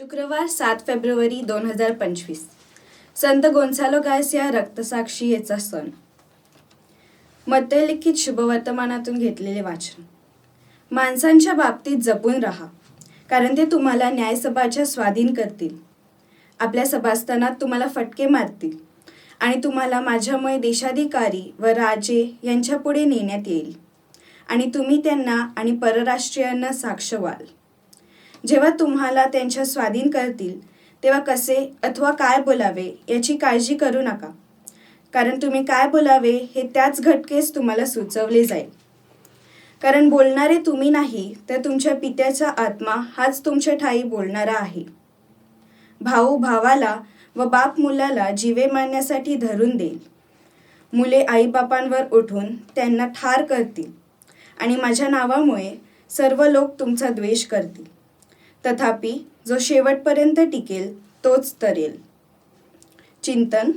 शुक्रवार सात फेब्रुवारी दोन हजार पंचवीस. संत गोन्सालो गायसिया रक्तसाक्षी याचा सण. मध्यलिखित शुभवर्तमानातून घेतलेले वाचन. माणसांच्या बाबतीत जपून राहा कारण ते तुम्हाला न्यायसभाच्या स्वाधीन करतील. आपल्या सभास्थानात तुम्हाला फटके मारतील आणि तुम्हाला माझ्यामुळे देशाधिकारी व राजे यांच्यापुढे नेण्यात येईल. आणि तुम्ही त्यांना आणि परराष्ट्रीयांना साक्ष व्हाल. जेव्हा तुम्हाला त्यांच्या स्वाधीन करतील तेव्हा कसे अथवा काय बोलावे याची काळजी करू नका. कारण तुम्ही काय बोलावे हे त्याच घटकेस तुम्हाला सुचवले जाईल. कारण बोलणारे तुम्ही नाही तर तुमच्या पित्याचा आत्मा हाच तुमच्या ठाई बोलणारा आहे. भाऊ भावाला व बाप मुलाला जीवे मारण्यासाठी धरून देईल. मुले आईबापांवर उठून त्यांना ठार करतील आणि माझ्या नावामुळे सर्व लोक तुमचा द्वेष करतील. तथापि जो शेवटपर्यंत टिकेल तोच तरेल. चिंतन.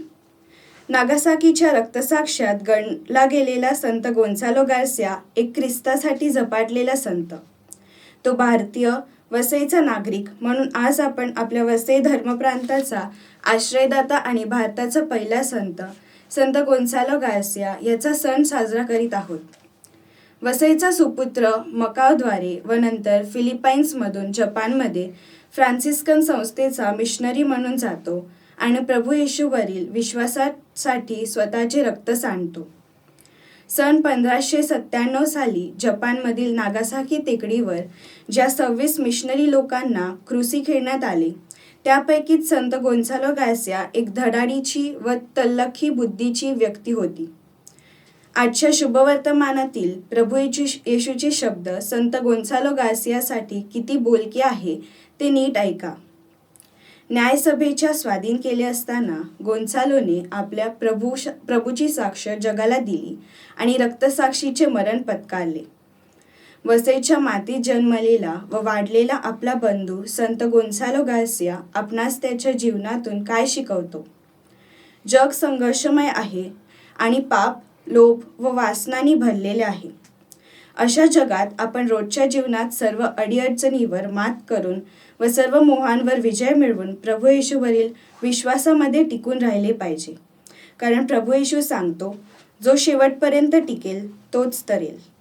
नागासाकीच्या रक्तसाक्षात गणला गेलेला संत गोन्सालो गार्सिया एक ख्रिस्तासाठी झपाटलेला संत. तो भारतीय वसईचा नागरिक म्हणून आज आपण आपल्या वसई धर्मप्रांताचा आश्रयदाता आणि भारताचा पहिला संत संत गोन्सालो गार्सिया याचा सण साजरा करीत आहोत. वसईचा सुपुत्र मकावद्वारे व नंतर फिलिपाईन्समधून जपानमध्ये फ्रान्सिस्कन संस्थेचा मिशनरी म्हणून जातो आणि प्रभू येशूवरील विश्वासासाठी स्वतःचे रक्त सांडतो. सन पंधराशे सत्त्याण्णव साली जपानमधील नागासाकी टेकडीवर ज्या सव्वीस मिशनरी लोकांना क्रुसी खेळण्यात आले त्यापैकीच संत गोन्सालो गायसिया एक धडाडीची व तल्लखी बुद्धीची व्यक्ती होती. आजच्या शुभवर्तमानातील प्रभू येशू येशूचे शब्द संत गोन्सालो गार्सियासाठी किती बोलके आहे ते नीट ऐका. न्यायसभेच्या स्वाधीन केले असताना गोन्सालोने आपल्या प्रभू प्रभूची साक्ष जगाला दिली आणि रक्तसाक्षीचे मरण पत्कारले. वसईच्या मातीत जन्मलेला व वाढलेला आपला बंधू संत गोन्सालो गार्सिया आपणास त्याच्या जीवनातून काय शिकवतो? जग संघर्षमय आहे आणि पाप लोभ व वासनांनी भरलेले आहे. अशा जगात आपण रोजच्या जीवनात सर्व अडीअडचणीवर मात करून व सर्व मोहांवर विजय मिळवून प्रभू येशूवरील विश्वासामध्ये टिकून राहिले पाहिजे. कारण प्रभू येशू सांगतो जो शेवटपर्यंत टिकेल तोच तरेल.